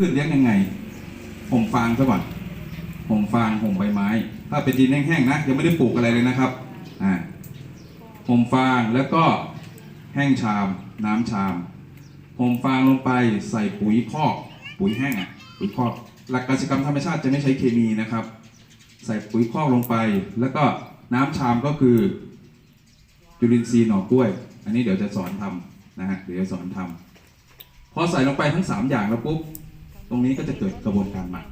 พืชเลี้ยงยังไงห่มฟางซะก่อนห่มฟางห่มใบไม้ ถ้าเป็นดินแห้งๆนะยังไม่ได้ปลูกอะไรเลยนะครับอ่าห่มฟางแล้วก็แห้งชาม น้ำชามห่มฟางลงไปใส่ปุ๋ยคอกปุ๋ยแห้งอะปุ๋ยคอกหลักกสิกรรมธรรมชาติจะไม่ใช้เคมีนะครับ ใส่ปุ๋ยคอกลงไป แล้วก็น้ำชามก็คือจุลินทรีย์หน่อกล้วย อันนี้เดี๋ยวจะสอนทำนะฮะเดี๋ยวจะสอนทำพอใส่ลงไปทั้งสามอย่างแล้วปุ๊บ รงนี้ก็จะเกิดกระบวนการหมัก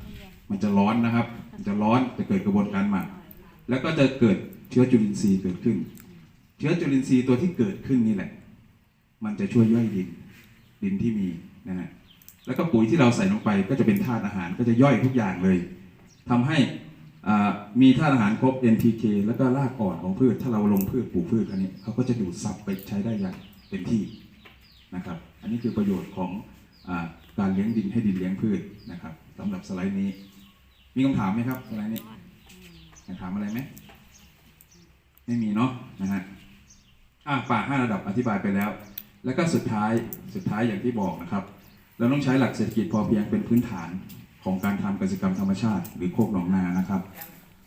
มันจะร้อนนะครับ มันจะร้อนจะเกิดกระบวนการหมัก แล้วก็จะเกิดเชื้อจุลินทรีย์เกิดขึ้น เชื้อจุลินทรีย์ตัวที่เกิดขึ้นนี่แหละ มันจะช่วยย่อยดิน ดินที่มีนะฮะ แล้วก็ปุ๋ยที่เราใส่ลงไปก็จะเป็นธาตุอาหารก็จะย่อยทุกอย่างเลยทำให้มีธาตุอาหารครบ NPK แล้วก็รากอ่อนของพืช ถ้าเราลงพืชปลูกพืชอันนี้เขาก็จะดูดซับไปใช้ได้อย่างเต็มที่นะครับ อันนี้คือประโยชน์ของอ การเลี้ยงดินให้ดินเลี้ยงพืชนะครับสำหรับสไลด์นี้ มีคำถามไหมครับสไลด์นี้ถามอะไรไหมไม่มีเนาะนะฮะอะป่าห้าระดับอธิบายไปแล้ว แล้วก็สุดท้ายสุดท้ายอย่างที่บอกนะครับ เราต้องใช้หลักเศรษฐกิจพอเพียงเป็นพื้นฐานของการทำกิจกรรมธรรมชาติ หรือโคกหนองนานะครับ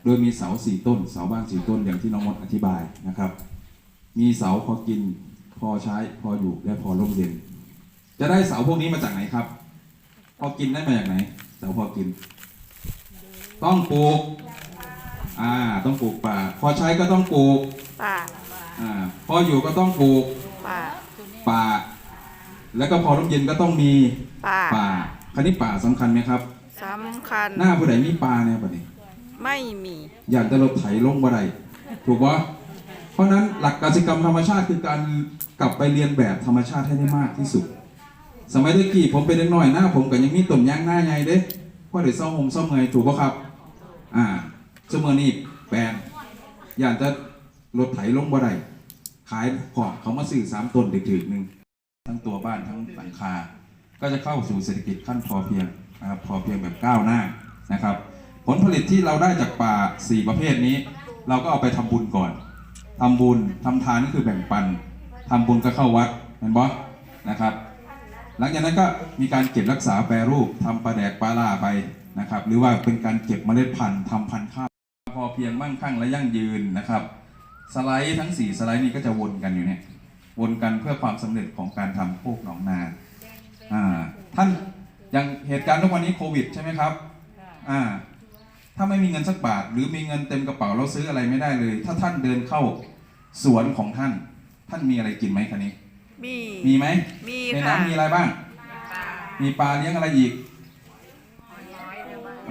โดยมีเสาสี่ต้น เสาบ้านสี่ต้นอย่างที่น้องมดอธิบายนะครับ มีเสาพอกิน พอใช้พออยู่และพอร่มเย็น จะได้เสาพวกนี้มาจากไหนครับ พอกินได้มาจากไหน เสาพอกิน ต้องปลูก อ่า ต้องปลูกป่า พอใช้ก็ต้องปลูก ป่า อ่า พออยู่ก็ต้องปลูก ป่า ป่า แล้วก็พอร่มเย็นก็ต้องมี ป่า ป่าคราวนี้ป่าสำคัญไหมครับสำคัญ หน้าผู้ใดมีป่าเนี่ยป่ะนี่ไม่มี อยากจะรถไถลงบ่ได้ถูกปะเพราะฉะนั้นหลักกสิกรรมธรรมชาติคือการกลับไปเรียนแบบธรรมชาติให้ได้มากที่สุด สมัยตะกี้ผมเป็นเด็กน้อยหน้าผมก็ยังมีต้นยางหน้าใหญ่เด้เพราะเดี๋ยวเศร้าหมเศร้าเมอยถูกปะครับ อ่าเสมอนี่แปลงอยากจะรถไถลงบ่ได้ขายของเขามาซื้อสามต้นถึกๆหนึ่งทั้งตัวบ้านทั้งหลังคา ก็จะเข้าสู่เศรษฐกิจขั้นพอเพียงนะครับพอเพียงแบบก้าวหน้านะครับ ผลผลิตที่เราได้จากป่า 4 ประเภทนี้ เราก็เอาไปทำบุญก่อนทำบุญทำทานก็คือแบ่งปันทำบุญก็เข้าวัดเห็นบอนะครับ หลังจากนั้นก็มีการเก็บรักษาแปรรูปทำปลาแดกปลาล่าไปนะครับ หรือว่าเป็นการเก็บเมล็ดพันธุ์ทำพันธุ์ข้าวพอเพียงมั่งคั่งและยั่งยืนนะครับ สไลด์ทั้ง 4 สไลด์นี้ก็จะวนกันอยู่เนี่ยวนกันเพื่อความสำเร็จของการทำโคกหนองนาอ่าท่านอย่างเหตุการณ์ทุกวันนี้โควิดใช่ไหมครับอ่าถ้าไม่มีเงินสักบาท หรือมีเงินเต็มกระเป๋าเราซื้ออะไรไม่ได้เลย ถ้าท่านเดินเข้าสวนของท่าน ท่านมีอะไรกินไหมคันนี้ มี มีไหมมีในค่ะน้ำมีอะไรบ้าง มีปลาเลี้ยงอะไรอีก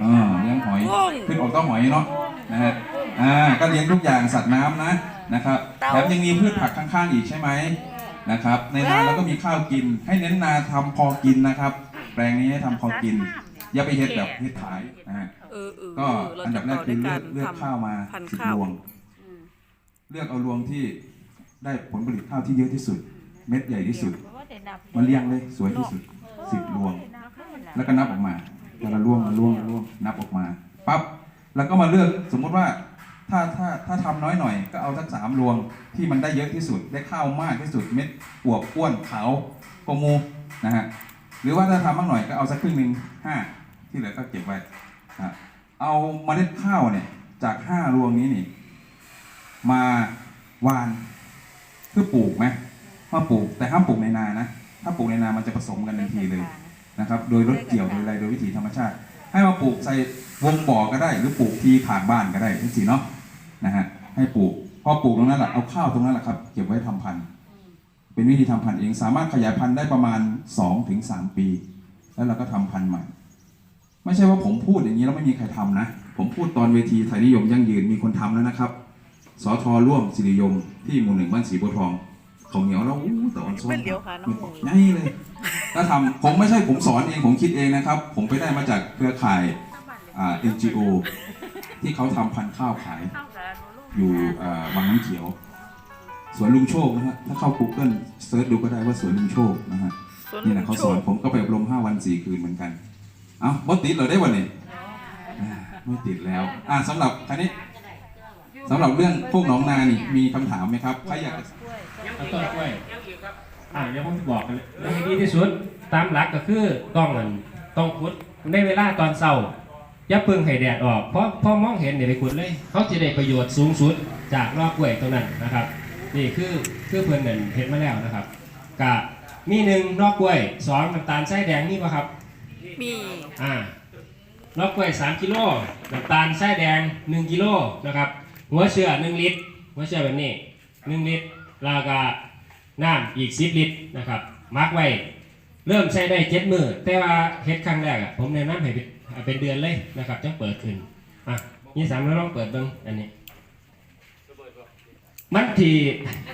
อ่าเลี้ยงหอย กุ้งขึ้นออกเต้าหอยเนาะนะฮะอ่าก็เลี้ยงทุกอย่างสัตว์น้ำนะนะครับเต้าแถมยังมีพืชผักข้างๆอีกใช่ไหมนะครับ ในนาเราก็มีข้าวกิน ให้เน้นนาทำพอกินนะครับ แปลงนี้ให้ทำพอกิน อย่าไปเฮ็ดแบบเฮ็ดขายนะฮะ เออเออก็เเราอันดับแรกคือเลือกเลือกทำข้าวมาพันธุ์สิบข้าวรวง เลือกเอารวงที่ได้ผลผลิตข้าวที่เยอะที่สุด เม็ดใหญ่ที่สุดมันเลี้ยงเลยสวยที่สุดสิบรวง แล้วก็นับออกมาแต่ละรวงละรวงละรวงนับออกมาปั๊บแล้วก็มาเลือกสมมุติว่าถ้าถ้าถ้าทำน้อยหน่อยก็เอาสักสามรวงที่มันได้เยอะที่สุดได้ข้าวมากที่สุดเม็ดอวบอ้วนขาวโกมูนะฮะหรือว่าถ้าทำมากหน่อยก็เอาสักครึ่งหนึ่งห้าที่เหลือก็เก็บไว้นะเอาเมล็ดข้าวเนี่ยจากห้ารวงนี้นี่มาวานเพื่อปลูกไหม มาปลูกแต่ห้ามปลูกในนานะถ้าปลูกในนามันจะผสมกันทันทีเลยนะครับ โดยรถเกี่ยวโดยอะไรโดยวิถีธรรมชาติ ให้มาปลูกใส่วงบ่อก็ได้ หรือปลูกที่ผางบ้านก็ได้ทั้งสี่เนาะนะฮะให้ปลูกพอปลูกตรงนั้นแหละเอาข้าวตรงนั้นแหละครับเก็บไว้ทำพันธุ์เป็นวิธีทำพันธุ์เองสามารถขยายพันธุ์ได้ประมาณ2-3ถึงปี แล้วเราก็ทำพันธุ์ใหม่ ไม่ใช่ว่าผมพูดอย่างนี้แล้วไม่มีใครทำนะ ผมพูดตอนเวทีไทยนิยมยั่งยืนมีคนทำแล้วนะครับสอทอร่วมสิริยมที่หมู่หนึ่งบ้านสีบัวทองเขาวเหนียวแล้วอู้แต่อ่อนซ้อนเป็นเหลียวค่ะน้องหมู ง่ายเลยถ้าทำผมไม่ใช่ผมสอนเองผมคิดเองนะครับ ผมไปได้มาจากเครือข่ายอ่า NGO ที่เขาทำพันธุ์ข้าวขาย อยู่อ่าวังน้ำเขียว สวนลุงโชคนะฮะถ้าเข้า Google เซิร์ชดูก็ได้ว่าสวนลุงโชคนะฮะส่วนนี่แหละเขาสอนผมก็ไปอบรมห้าวันสี่คืนเหมือนกัน เอ้าบ่ติดเลยได้วันนี้อ่าไม่ติดแล้ว อ่าสำหรับคันนี้สำหรับเรื่องพวกหน้องนานี่มีคำถามไหมครับ ใครอยากจะ เอาต้นกล้วยอ่าเดี๋ยวผมจะบอกกันเลยเรื่องที่ดีที่สุดตามหลักก็คือต้องอันต้องขุดในเวลาตอนเช้าอย่าเพึ่งให้แดดออกเพราะพอมองเห็นเดี๋ยวไปขุดเลย เขาจะได้ประโยชน์สูงสุดจากรอบกล้วยตรงนั้นนะครับ นี่คือคือเพื่อนเงินเห็นมาแล้วนะครับกะมีหนึ่งนอกกล้วยสองน้ำตาลไส้แดงนี่ป่ะครับ มีอ่านอกกล้วย3กิโลน้ำตาลไส้แดง1กิโลนะครับหัวเชื่อ1ลิตรหัวเชื่อแบบนี้1ลิตรแล้วก็น้ำอีก10ลิตรนะครับมักไว้เริ่มใช้ได้7มือแต่ว่าเฮ็ดครั้งแรกอะผมแนะนำให้เป็นเป็นเดือนเลยนะครับจังเปิดขึ้นอะนี่สามแล้วลองเปิดบิ่งอันนี้มันที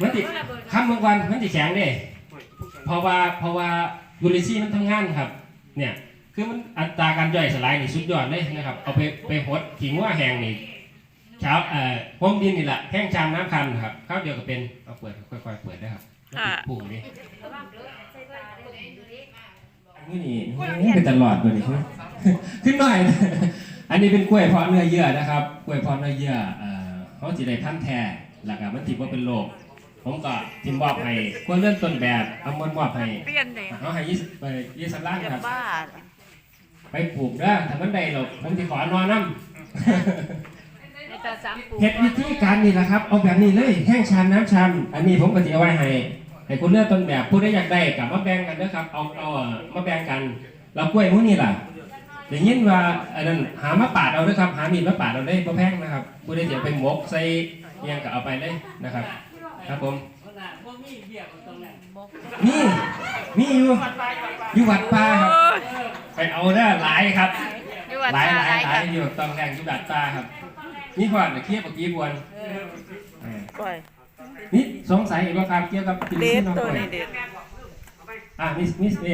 มันทีคำเมื่อวันมันทีแข็งเด้เพราะว่าเพราะว่ายูริซีมันทำงานครับ เนี่ยคือมันอัตราการย่อยสลายนี่สุดยอดเลยนะครับเอาไปไปหดทิ้งว่าแหงนี่ เช้าเอ่อพรมดินนี่แหละแห้งชามน้ำคันครับข้าวเดียวก็เป็นเอาเปิดค่อยๆเปิดได้ครับปุ่มนี่อันนี้นี่โอ้ยเป็นตลอดเลยนี่ขึ้นหน่อยนะอันนี้เป็นกล้วยเพาะเนื้อเยื่อนะครับกล้วยเพาะเนื้อเยื่อเอ่อเขาจีได้พันธุ์แท้แล้วก็มันถือว่าเป็นโรคผมก็ทิมมอบให้ควรเลื่อนต้นแบบเอามนมอบให้เปลี่ยนเลยเอาให้ยี่สิบไปยี่สิบล้านจะครับ บ้า ไปปลูกเด้อถ้ามันได้หรอกผมจะขอนอนน้ำ ในตาสามปูเฮ็ดวิธีการนี่แหละครับเอาแบบนี้เลยแห้งชามน้ำชามอันนี้ผมก็จะเอาไว้ให้ให้คุณเลือกต้นแบบผู้ใดอยากได้กับมาแบ่งกันเด้อครับเอาเอาเอ่อมาแบ่งกันเรากล้วยหมูนี่ล่ะได้ยินว่าอันนั้นหามาปาดเอาเด้อครับหามีดมาปาดเอาได้บ่แพงนะครับผู้ใดจะเอาไปหมกใส่อิหยังก็เอาไปเลยนะครับ ครับผมนี่มีอยู่อยู่วัดป่าครับ ไปเอาเด้อหลายครับอยู่วัดหลายท่าหลายไรหลากัยนอยู่ตองแรงจุดัดตาครับ นี่ก่อนเดี๋ยวเคลียร์เมื่อกี้บวนเออปล่อยนี่สงสัยอีกว่าครับเกี่ยวกับกินเด็ที่ดน้องตัวก่อยนี้เด็ดอะมิสมิสเอ